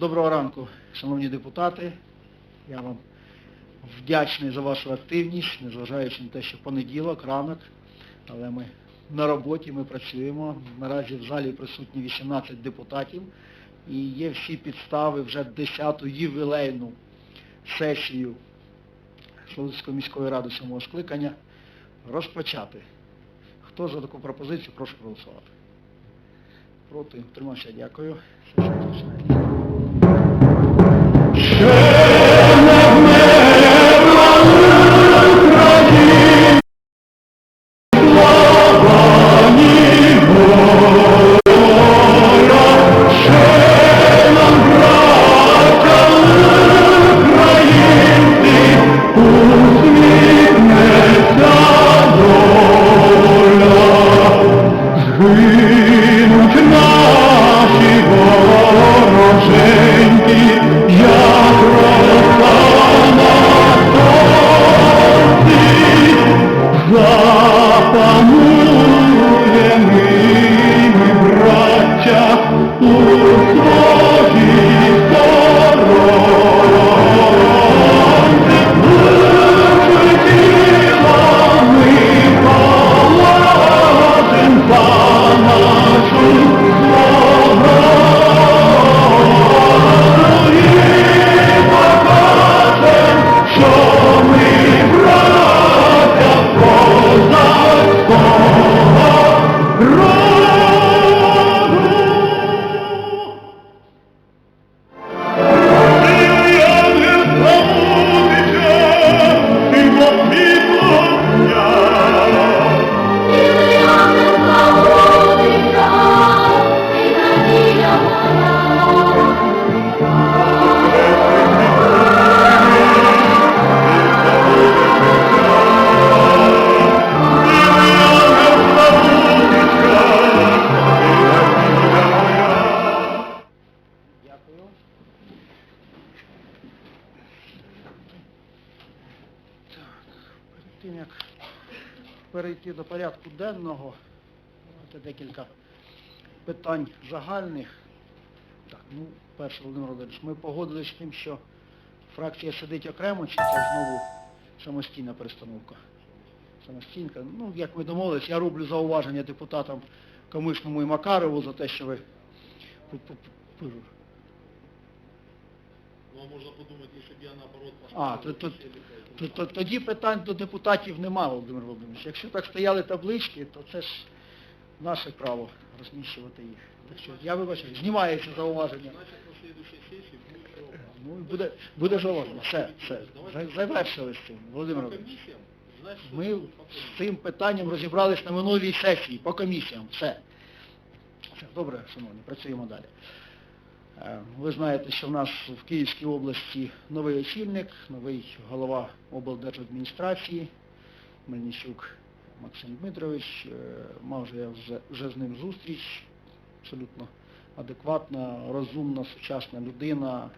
Доброго ранку, шановні депутати. Я вам вдячний за вашу активність, незважаючи на те, що понеділок, ранок, але ми на роботі, ми працюємо. Наразі в залі присутні 18 депутатів і є всі підстави вже 10-ту ювілейну сесію Шолицької міської ради сьомого скликання розпочати. Хто за таку пропозицію, прошу проголосувати. Проти, утримався, дякую. Yeah! Тим як перейти до порядку денного, давайте декілька питань загальних. Так, ну, перше, Володимир Володимирович, ми погодилися з тим, що фракція сидить окремо, чи це знову самостійна перестановка? Самостійка. Ну, як ми домовились, я роблю зауваження депутатам Камишному і Макарову за те, що ви Ну, а можна подумати, щоб я наоборот А, то, то, то, то, тоді питань до депутатів немає, Володимир Володимирович. Якщо так стояли таблички, то це ж наше право розміщувати їх. Так що я вибачаю, знімається зауваження. Значить, на следующей сесії буде. Ну, буде, буде зауваження. Все, все. За- Завершили з цим, Володимир Володимирович. комісіям, значить, Ми з цим питанням розібрались на минулій сесії по комісіям. Все. Все, Добре, шановні, працюємо далі. Е, Ви знаєте, що в нас в Київській області новий очільник, новий голова облдержадміністрації Мельничук Максим Дмитрович. Е, Мав вже я вже, вже з ним зустріч, абсолютно адекватна, розумна, сучасна людина,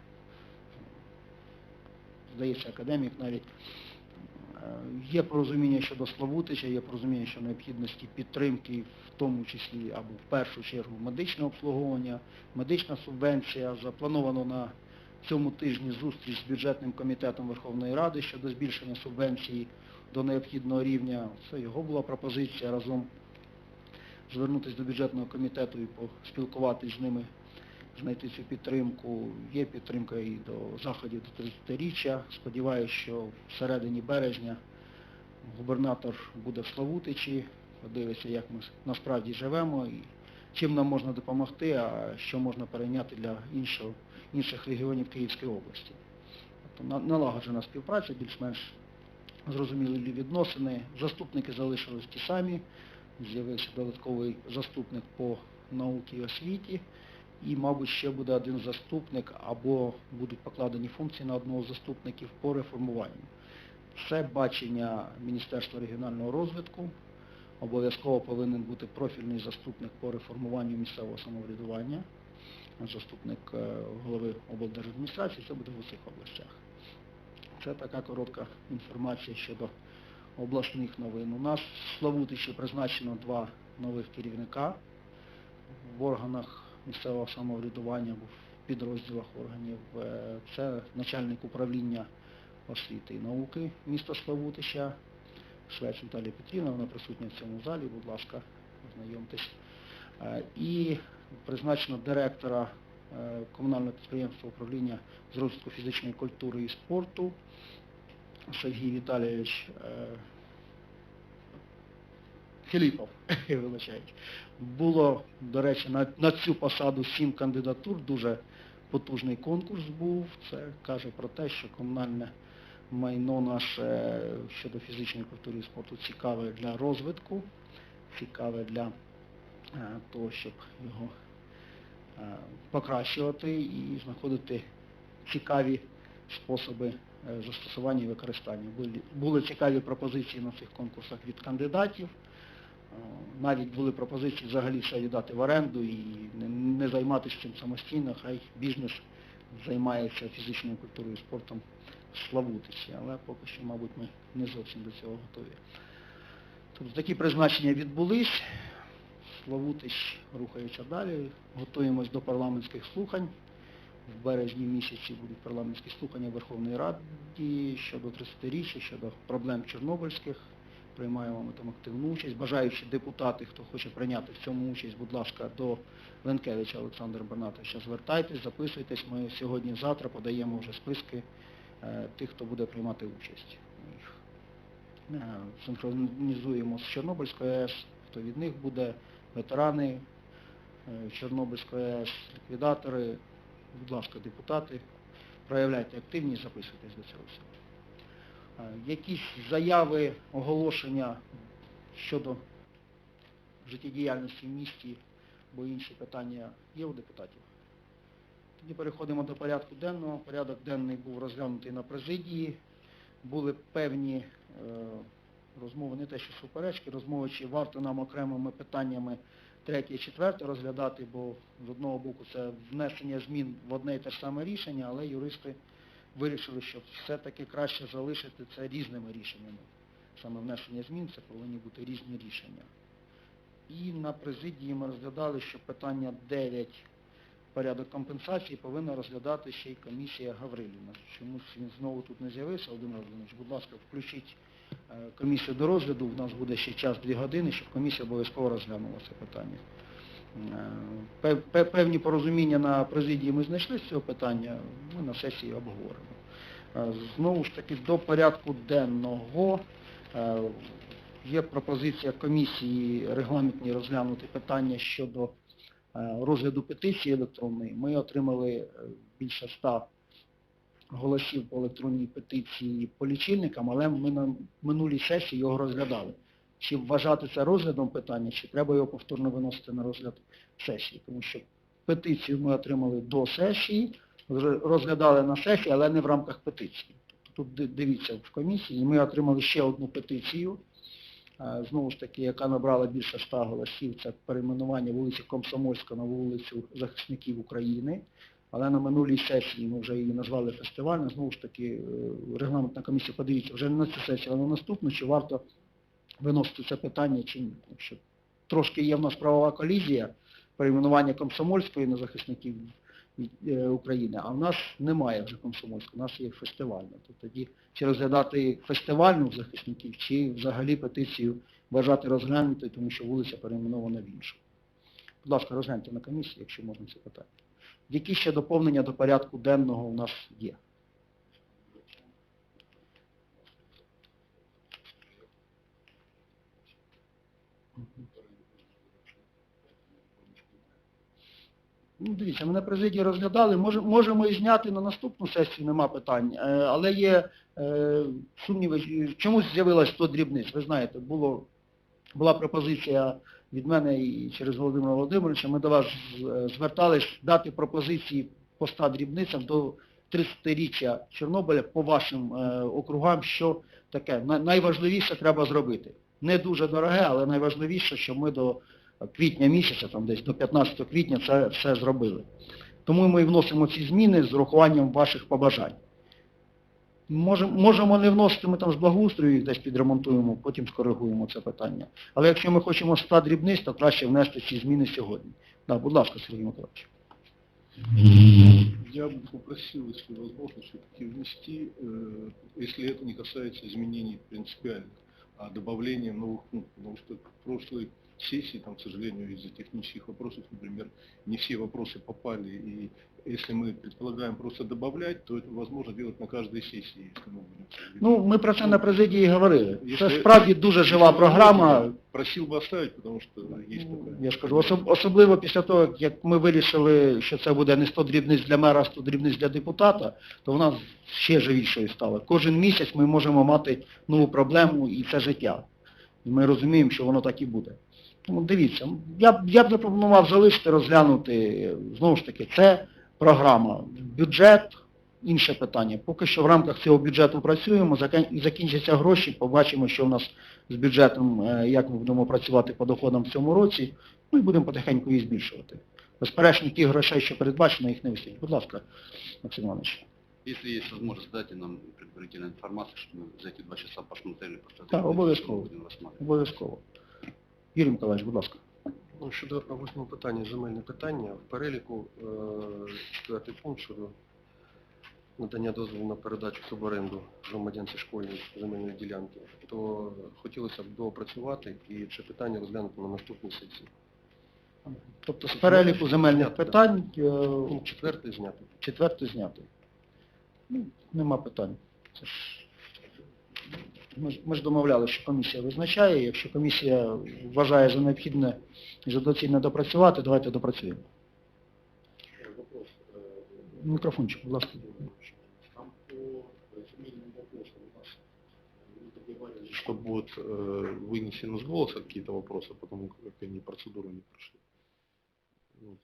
здається, академік навіть. Е, Є порозуміння щодо Славутича, є порозуміння щодо необхідності підтримки, в тому числі або в першу чергу медичне обслуговування, медична субвенція. Заплановано на цьому тижні зустріч з бюджетним комітетом Верховної Ради щодо збільшення субвенції до необхідного рівня. Це його була пропозиція разом звернутися до бюджетного комітету і поспілкуватися з ними, знайти цю підтримку. Є підтримка і до заходів до 30-річчя. Сподіваюся, що в середині березня губернатор буде в Славутичі, подивиться, як ми насправді живемо і чим нам можна допомогти, а що можна перейняти для іншого, інших регіонів Київської області. Тобто налагоджена співпраця, більш-менш зрозумілі відносини. Заступники залишились ті самі. З'явився додатковий заступник по науці і освіті. І, мабуть, ще буде один заступник або будуть покладені функції на одного заступників по реформуванню. Це бачення Міністерства регіонального розвитку. Обов'язково повинен бути профільний заступник по реформуванню місцевого самоврядування, заступник е, голови облдержадміністрації, це буде в усіх областях. Це така коротка інформація щодо обласних новин. У нас в Славутичі призначено два нових керівника в органах місцевого самоврядування, або підрозділах органів. Е, Це начальник управління освіти і науки міста Славутища, Швець Наталія Петрівна, вона присутня в цьому залі, будь ласка, ознайомтесь. Е, І призначено директора е, комунального підприємства управління з розвитку фізичної культури і спорту Сергій Віталійович Філіпов, вибачайте. Було, до речі, на, на цю посаду сім кандидатур, дуже потужний конкурс був. Це каже про те, що комунальне майно наше щодо фізичної культури і спорту цікаве для розвитку, цікаве для е, того, щоб його е, покращувати і знаходити цікаві способи е, застосування і використання. Були, були цікаві пропозиції на цих конкурсах від кандидатів. Навіть були пропозиції взагалі все віддати в оренду і не, не займатися цим самостійно, хай бізнес займається фізичною культурою і спортом в Славутичі, але поки що, мабуть, ми не зовсім до цього готові. Тобто такі призначення відбулись. Славутич рухається далі. Готуємось до парламентських слухань. В березні місяці будуть парламентські слухання Верховної Ради щодо 30-річчя, щодо проблем чорнобильських. Приймаємо ми там активну участь. Бажаючі депутати, хто хоче прийняти в цьому участь, будь ласка, до Ленкевича Олександра Бернатовича звертайтесь, записуйтесь. Ми сьогодні-завтра подаємо вже списки е, тих, хто буде приймати участь. Ми їх е, синхронізуємо з Чорнобильською АЕС, хто від них буде, ветерани е, Чорнобильської АЕС, ліквідатори, будь ласка, депутати, проявляйте активність, записуйтесь до цього всього. Е, Якісь заяви, оголошення щодо життєдіяльності в місті, бо інші питання є у депутатів. Тоді переходимо до порядку денного. Порядок денний був розглянутий на президії. Були певні е, розмови, не те, що суперечки, розмови, чи варто нам окремими питаннями третє і четверте розглядати, бо з одного боку це внесення змін в одне і те ж саме рішення, але юристи вирішили, що все-таки краще залишити це різними рішеннями. Саме внесення змін це повинні бути різні рішення. І на президії ми розглядали, що питання 9 порядок компенсації повинна розглядати ще й комісія Гавриліна. Чомусь він знову тут не з'явився, Володимир Володимирович, будь ласка, включіть е, комісію до розгляду, у нас буде ще час 2 години, щоб комісія обов'язково розглянула це питання. Е, пев- пев- Певні порозуміння на президії ми знайшли з цього питання, ми на сесії обговоримо. Е, Знову ж таки, до порядку денного е, є пропозиція комісії регламентній розглянути питання щодо розгляду петиції електронної. Ми отримали більше ста голосів по електронній петиції по лічильникам, але ми на минулій сесії його розглядали. Чи вважати це розглядом питання, чи треба його повторно виносити на розгляд сесії. Тому що петицію ми отримали до сесії, розглядали на сесії, але не в рамках петиції. Тут дивіться в комісії, ми отримали ще одну петицію, знову ж таки, яка набрала більше ста голосів, це перейменування вулиці Комсомольська на вулицю захисників України. Але на минулій сесії ми вже її назвали фестивальною, знову ж таки, е, регламентна комісія, подивіться, вже не на цю сесію, але на наступну, чи варто виносити це питання чи ні. Тому що трошки є в нас правова колізія, перейменування комсомольської на захисників е, України, а в нас немає вже комсомольської, у нас є фестивальна. То тоді чи розглядати фестивальну захисників, чи взагалі петицію вважати розглянутою, тому що вулиця перейменована в іншу. Будь ласка, розгляньте на комісії, якщо можна це питання. Які ще доповнення до порядку денного у нас є? Ну, дивіться, ми на президії розглядали, Може- можемо і зняти на наступну сесію, нема питань. Е, Але є е, сумніви, чомусь з'явилось 100 дрібниць. Ви знаєте, було, була пропозиція від мене і через Володимира Володимировича, ми до вас звертались дати пропозиції по 100 дрібницям до 30-річчя Чорнобиля по вашим е, округам, що таке. Найважливіше треба зробити. Не дуже дороге, але найважливіше, що ми до квітня місяця, там десь до 15 квітня це все зробили. Тому ми і вносимо ці зміни з урахуванням ваших побажань. Можемо, можемо не вносити, ми там з благоустрою їх десь підремонтуємо, потім скоригуємо це питання. Але якщо ми хочемо 100 дрібниць, то краще внести ці зміни сьогодні. Да, будь ласка, Сергій Миколаївич. Я бы попросил, если возможно, все-таки внести, э, если это не касается изменений принципиальных, а добавления новых пунктов, потому что в прошлой сессии, там, к сожалению, из-за технических вопросов, например, не все вопросы попали, и если мы предполагаем просто добавлять, то это возможно делать на каждой сессии, если мы будем. это делать. Ну, ми про це на президії говорили. Це Если- справді дуже жива если програма. возможно, Просил бы оставить, потому что есть такая. Я ж кажу, особ- особливо після того, як ми вирішили, що це буде не 100 дрібниць для мера, а 100 дрібниць для депутата, то вона ще живішою стала. Кожен місяць ми можемо мати нову проблему і це життя. І ми розуміємо, що воно так і буде. Тому дивіться, я, б- я б запропонував залишити, розглянути, знову ж таки, це програма, бюджет, інше питання. Поки що в рамках цього бюджету працюємо, закін- закінчаться гроші, побачимо, що в нас з бюджетом, е, як ми будемо працювати по доходам в цьому році, ну і будемо потихеньку її збільшувати. Безперечно, тих грошей, що передбачено, їх не вистачить. Будь ласка, Максим Іванович. Если есть возможность, дайте нам предварительную информацию, чтобы мы за эти два часа посмотрели. после Да, этого обовязково. будем рассматривать. Обов'язково. Юрій Миколаївич, будь ласка. Ну, щодо восьмого питання, земельне питання, в переліку е, четвертий пункт щодо надання дозволу на передачу в суборенду громадянці школьної земельної ділянки, то хотілося б доопрацювати і це питання розглянути на наступній сесії. Тобто з переліку земельних питань е, Пункт четвертий зняти. четвертий знятий. Ну, нема питань. Це ж... Ми, ж- ми ж домовлялися, що комісія визначає. Якщо комісія вважає за необхідне і за доцільне допрацювати, давайте допрацюємо. Вопрос. э, Мікрофончик, будь ласка. Там по земельным вопросам у нас вы договаривались, что будут э, вынесены с голоса какие-то вопросы, потому как они процедуру не прошли. Ну,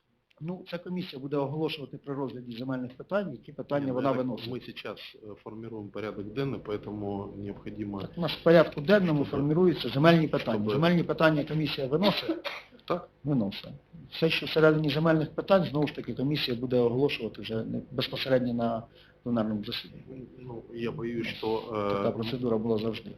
Ну, ця комісія буде оголошувати при розгляді земельних питань, які питання не, вона я так- виносить. Мы сейчас э, формируем порядок денный, поэтому необходимо... У нас в порядку денному Щоб- формируються земельні питання. щоб- Земельні питання комісія виносить, Так? виносить. Все, що всередині земельних питань, знову ж таки, комісія буде оголошувати вже не- безпосередньо на пленарному засіданні. Ну, я боюсь, что Така э, процедура була завжди.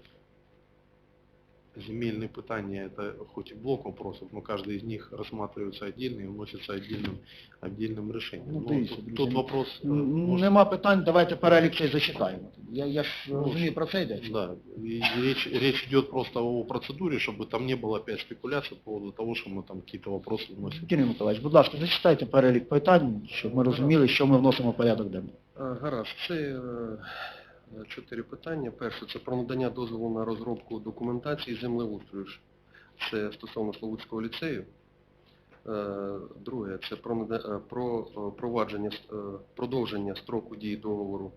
земельные питания это хоть и блок вопросов, но каждый из них рассматривается отдельно и вносится отдельным, отдельным решением. Ну, Ну, дивіться, тут, друзі, тут вопрос... э, М, может, Нема питань, давайте перелік цей зачитаємо. Я, я ж Ну, розумію, про це йде. Да, и речь, речь идет просто о процедуре, чтобы там не было опять спекуляций по поводу того, что мы там какие-то вопросы вносим. Юрій Миколаївич, будь ласка, зачитайте перелік питань, щоб ми розуміли, що ми вносимо в порядок денний. Е, Гаразд, це е, чотири питання. Перше, це про надання дозволу на розробку документації землеустрою. Це стосовно Славутського ліцею. Е, Друге, це про, е, про е, провадження, е, продовження строку дії договору,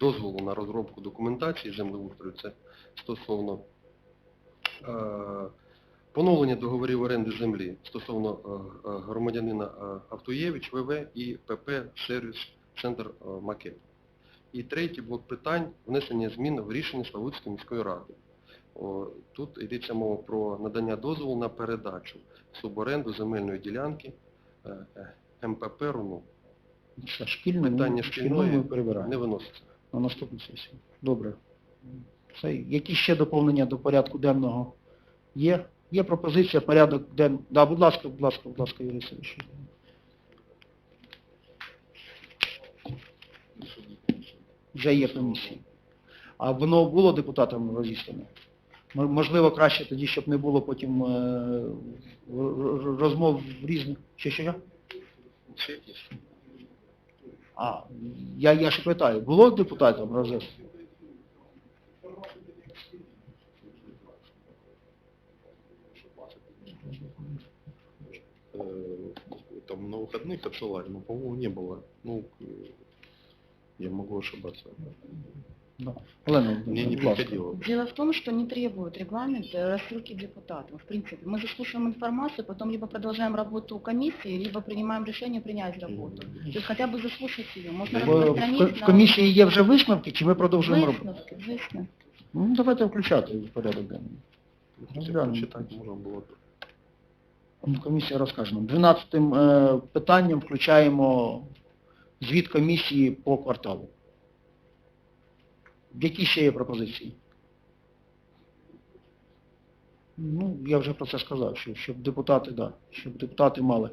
дозволу на розробку документації землеустрою. Це стосовно е, поновлення договорів оренди землі стосовно е, е, громадянина е, Автоєвич ВВ і ПП Сервіс Центр е, Макет. І третій блок питань внесення змін в рішення Славутської міської ради. О, Тут йдеться мова про надання дозволу на передачу в суборенду земельної ділянки е, е, МПП РУНУ. Все, шкільне, Питання ну, шкільну шкільної ми перебираємо. не виноситься. на наступну сесію. Добре. Які ще доповнення до порядку денного є? Є пропозиція порядок денний. Да, будь ласка, будь ласка, будь ласка, Юрій Сергійович. Вже є комісія. А воно було депутатам розіслане? М- Можливо, краще тоді, щоб не було потім е, р- р- розмов різних. Що, що, що? А, я, я ж питаю, було депутатам розіслане? Э, Там на выходных отсылали, но, по-моему, не было. Ну, э, я могу ошибаться. Да. Олена, Мне не будь ласка. приходило. Дело в том, что не требует регламент э, рассылки депутатам. В принципе, мы заслушаем информацию, потом либо продолжаем работу комиссии, либо принимаем решение принять работу. То есть хотя бы заслушать ее. Можно В, в, распространить в на комісії є вже висновки, чи ми продовжуємо роботу? висновки, висновки. Ну, давайте включати в порядок денний. Хотя Разглянем. прочитать можно было. Ну, Комісія розкаже нам. 12 е, питанням включаємо звіт комісії по кварталу. Які ще є пропозиції? Ну, я вже про це сказав, що, щоб депутати, да, щоб депутати мали.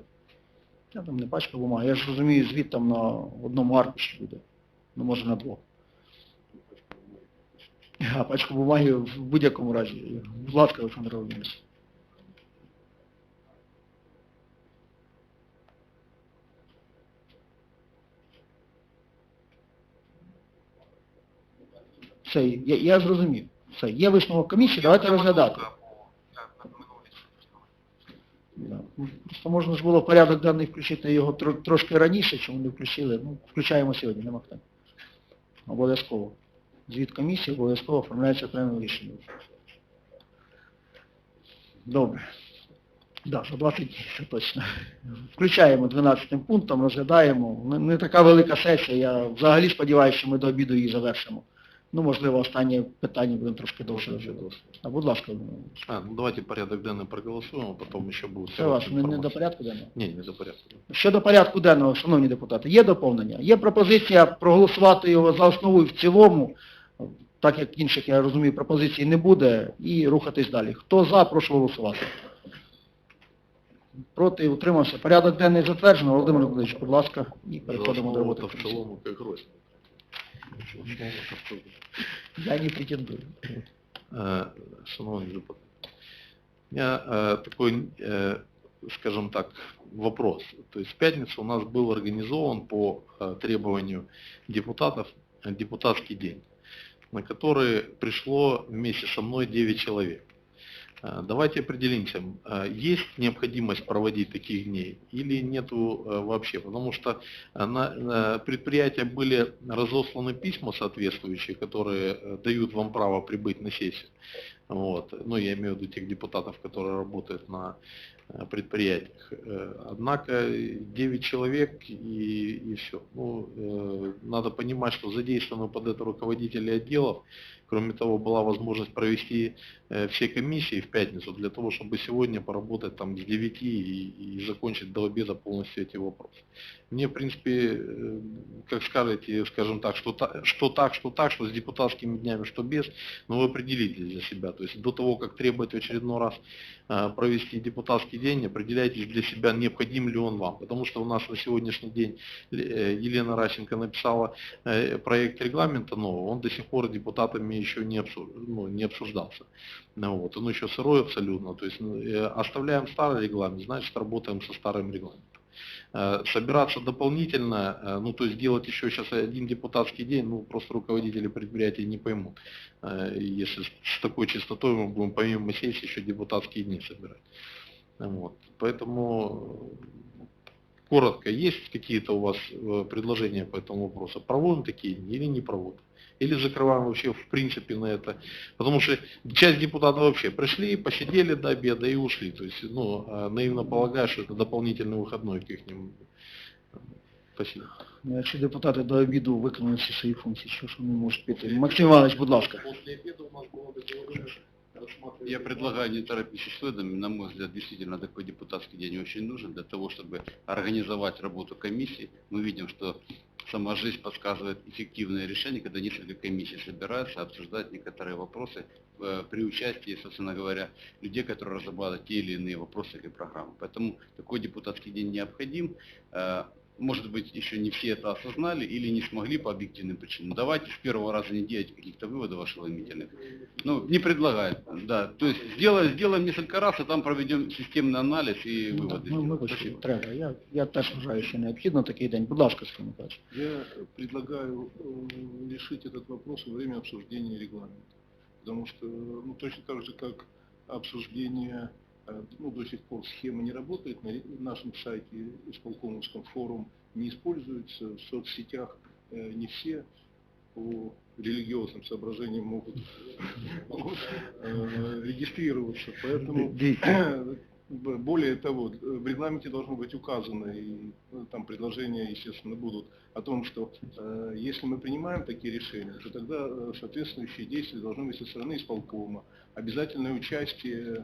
Це там не пачка бумаги. Я ж розумію, звіт там на одному аркуші буде. Ну, може на двох. А пачку бумаги в будь-якому разі. Будь ласка, Олександр Володимирович. Все, я, я зрозумів. Все, є висновок комісії, давайте розглядати. Да. Просто можна ж було порядок денний включити його тро- трошки раніше, чому не включили. Ну, включаємо сьогодні, нема питань. Обов'язково. Звіт комісії обов'язково оформляється окремим рішенням. Добре. Да, за 20 днів, це точно. Включаємо 12 пунктом, розглядаємо. Не, не така велика сесія, я взагалі сподіваюся, що ми до обіду її завершимо. Ну, можливо, останнє питання будемо трошки довше розглядати. А будь ласка, А, ну давайте порядок денный проголосуем, а потом еще будет... це вас не, не до порядку денного? Не, не до порядка. Щодо порядку денного, шановні депутати, є доповнення. Є пропозиція проголосувати його за основу і в цілому, так як інших, я розумію, пропозицій не буде, і рухатись далі. Хто за, прошу голосувати. Проти, утримався. Порядок денний затверджено. Володимир Володимирович, будь ласка, і переходимо до роботи. в как гроздь. Я не претендую. Э, Шановні депутати, у меня э, такой, э, скажем так, вопрос. То есть в пятницу у нас был организован по требованию депутатов депутатский день, на который пришло вместе со мной 9 человек. Э, Давайте определимся, э, есть необходимость проводить таких дней или нету э, вообще, потому что на предприятия были разосланы письма соответствующие, которые дают вам право прибыть на сессию. Вот. Ну, я имею в виду тех депутатов, которые работают на предприятиях. Однако 9 человек и, и все. Ну, надо понимать, что задействованы под это руководители отделов. Кроме того, была возможность провести э, все комиссии в пятницу для того, чтобы сегодня поработать там с 9 и, и закончить до обеда полностью эти вопросы. Мне, в принципе, э, как скажете, скажем так, что, та- что так, что так, что с депутатскими днями, что без, но вы определитесь для себя. То есть до того, как требовать в очередной раз э, провести депутатский день, определяйтесь для себя, необходим ли он вам. Потому что у нас на сегодняшний день Елена Ращенко написала проект регламента нового, он до сих пор депутатами еще не, обсу- ну, не обсуждался. Ну, вот, он еще сырой абсолютно. То есть ну, оставляем старый регламент, значит работаем со старым регламентом. Э, Собираться дополнительно, э, ну то есть делать еще сейчас один депутатский день, ну просто руководители предприятий не поймут, э, если с такой частотой мы будем помимо сессии еще депутатские дни собирать. Вот. Поэтому коротко, есть какие-то у вас предложения по этому вопросу? Проводим такие или не проводим? Или закрываем вообще в принципе на это? Потому что часть депутатов вообще пришли, посидели до обеда и ушли. То есть, ну, э, наивно полагаю, что это дополнительный выходной к их. Спасибо. Ну, Якщо депутати до обіду виконали всі свої функції, що ж вони можуть піти? Максим Іванович, будь ласка. После обеда у нас было договорено рассматривать... Я предлагаю не торопиться с выводами. На мой взгляд, действительно такой депутатский день очень нужен для того, чтобы организовать работу комиссии. Мы видим, что сама жизнь подсказывает эффективное решение, когда несколько комиссий собираются обсуждать некоторые вопросы э, при участии, собственно говоря, людей, которые разрабатывают те или иные вопросы или программы. Поэтому такой депутатский день необходим Э, Может быть, еще не все это осознали или не смогли по объективным причинам. Давайте с первого раза не делать каких-то выводов ошеломительных. Ну, не предлагает, да. То есть сделаем, сделаем несколько раз, и там проведем системный анализ и Ну, выводы. так, Ми, сделаем. ми вийшли, Спасибо. треба. Я, я теж вважаю, що необхідно такий день. Будь ласка, Сергій Миколаївич. Я предлагаю э, решить этот вопрос во время обсуждения регламента. Потому что, ну, точно так же, как обсуждение, э, ну, до сих пор схема не работает, на нашем сайте исполкомовском форум не используется, в соцсетях э, не все по религиозным соображениям могут, э, регистрироваться. Поэтому Более того, э, в регламенте должно быть указано, и ну, там предложения, естественно, будут о том, что э, если мы принимаем такие решения, то тогда э, соответствующие действия должны быть со стороны исполкома. Обязательное участие, э,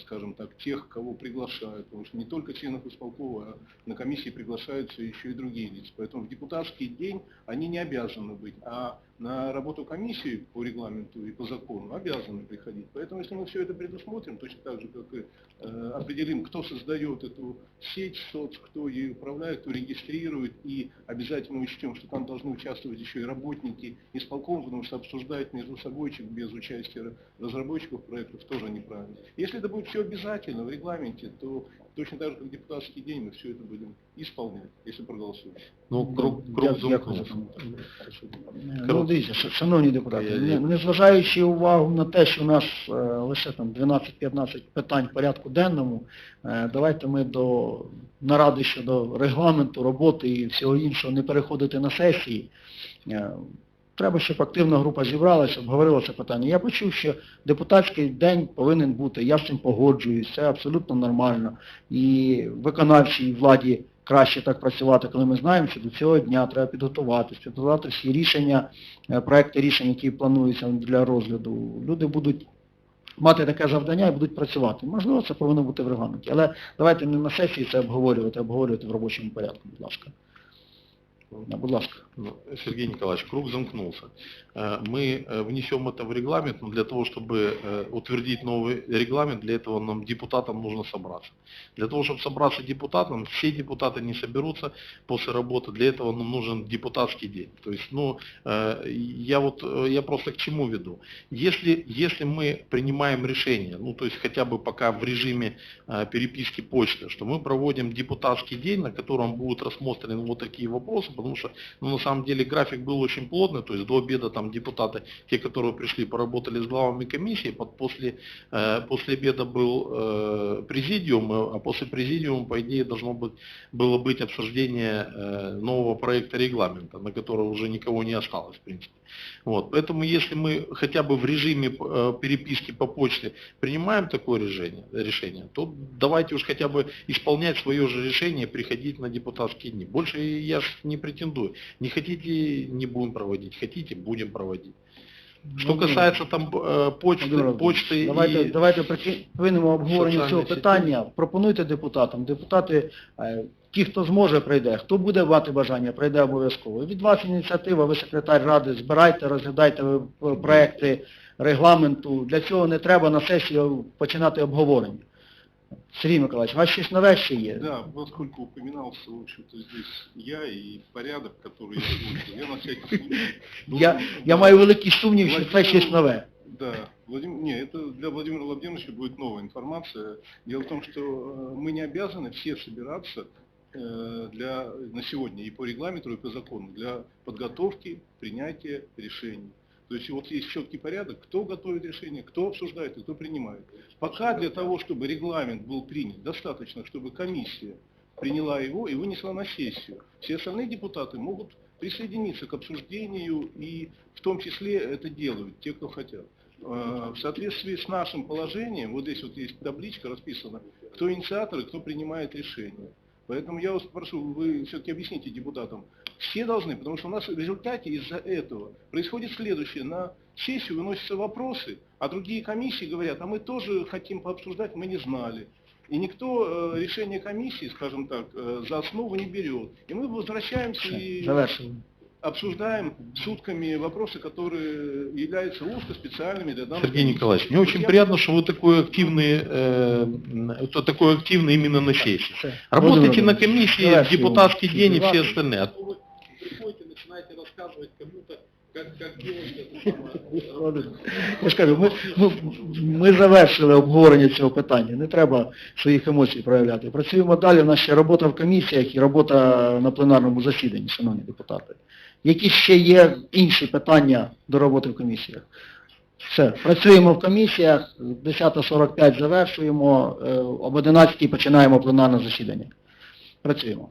скажем так, тех, кого приглашают, потому что не только членов исполкома, а на комиссии приглашаются еще и другие лица. Поэтому в депутатский день они не обязаны быть, а на работу комиссии по регламенту и по закону обязаны приходить. Поэтому если мы все это предусмотрим, точно так же, как и э, определим, кто создает эту сеть соц, кто ее управляет, кто регистрирует, и обязательно учтем, что там должны участвовать еще и работники исполкома, потому что обсуждать между собой без участия разработчиков проектов тоже неправильно. Если это будет все обязательно в регламенте, то точно так же, как депутатский день, мы все это будем исполнять, если проголосуем. Ну, круг, Дя- круг коментар. Ну, дивіться, шановні депутати, не- незважаючи увагу на те, що у нас е, лише там 12-15 питань в порядку денному, е, давайте ми до наради щодо регламенту, роботи і всього іншого не переходити на сесії. Е, Треба, щоб активна група зібралася, обговорила це питання. Я почув, що депутатський день повинен бути, я з цим погоджуюсь, це абсолютно нормально. І виконавчій владі краще так працювати, коли ми знаємо, що до цього дня треба підготуватись, підготувати всі рішення, е, проекти рішень, які плануються для розгляду. Люди будуть мати таке завдання і будуть працювати. Можливо, це повинно бути в регламенті. Але давайте не на сесії це обговорювати, а обговорювати в робочому порядку, будь ласка. Будь ласка. Ну, Сергей Николаевич, круг замкнулся. Э, Мы э, внесем это в регламент, но для того, чтобы э, утвердить новый регламент, для этого нам, депутатам, нужно собраться. Для того, чтобы собраться депутатам, все депутаты не соберутся после работы, для этого нам нужен депутатский день. То есть, ну, я вот, я просто к чему веду. Если, если мы принимаем решение, ну, то есть хотя бы пока в режиме переписки почты, что мы проводим депутатский день, на котором будут рассмотрены вот такие вопросы, потому что, ну, на самом деле график был очень плотный, то есть до обеда там депутаты, те, которые пришли, поработали с главами комиссии, под- после, э, после обеда был э, президиум, э, а после президиума, по идее, должно быть, было быть обсуждение э, нового проекта регламента, на который уже никого не осталось, в принципе. Вот. Поэтому если мы хотя бы в режиме э, переписки по почте принимаем такое решение, решение, то давайте уж хотя бы исполнять свое же решение, приходить на депутатские дни. Больше я ж не претендую. Не хотите, не будем проводить. Хотите, будем проводить. Что Ну, касается там э, почты, Володимир почты давайте, и... давайте припинимо обговорення соціальні цього сеті. питання. Пропонуйте депутатам. Депутати, е, ті, хто зможе, прийде. Хто буде мати бажання, прийде обов'язково. Від вас ініціатива, ви секретар ради, збирайте, розглядайте ви, е, проекти регламенту. Для цього не треба на сесію починати обговорення. Сергій Миколаївич, у вас щось нове ще є? Да, поскольку упоминался, в общем-то, здесь я и порядок, который я озвучил, я на всякий случай... Я, должен- я маю великий сумнів, що це щось нове. Да, Владимир, не, это для Владимира Владимировича будет новая информация. Дело в том, что э, мы не обязаны все собираться э, для, на сегодня и по регламенту, и по закону для подготовки, принятия решений. То есть вот есть четкий порядок, кто готовит решение, кто обсуждает и кто принимает. Пока для того, чтобы регламент был принят, достаточно, чтобы комиссия приняла его и вынесла на сессию. Все остальные депутаты могут присоединиться к обсуждению и в том числе это делают, те, кто хотят. Э, В соответствии с нашим положением, вот здесь вот есть табличка расписана, кто инициатор и кто принимает решение. Поэтому я вас прошу, вы все-таки объясните депутатам. Все должны, потому что у нас в результате из-за этого происходит следующее. На сессию выносятся вопросы, а другие комиссии говорят, а мы тоже хотим пообсуждать, мы не знали. И никто э, решение комиссии, скажем так, э, за основу не берет. И мы возвращаемся и Завершуємо. обсуждаем сутками вопросы, которые являются узко специальными для данных Сергей комиссий. Николаевич, мне Вот очень я- приятно, что вы такой активный, э, кто такой активный именно на сессии. Все. Работайте Володимир на Володимирович, комиссии, завершуємо. депутатский день и Будь все ласка. остальные. Ну, Вы приходите, начинаете рассказывать кому-то, как, как делать это самое. Я ж кажу, ми, ми, ми завершили обговорення цього питання, не треба своїх емоцій проявляти. Працюємо далі, у нас ще робота в комісіях і робота на пленарному засіданні, шановні депутати. Які ще є інші питання до роботи в комісіях? Все, працюємо в комісіях, 10.45 завершуємо, е, об 11.00 починаємо пленарне засідання. Працюємо.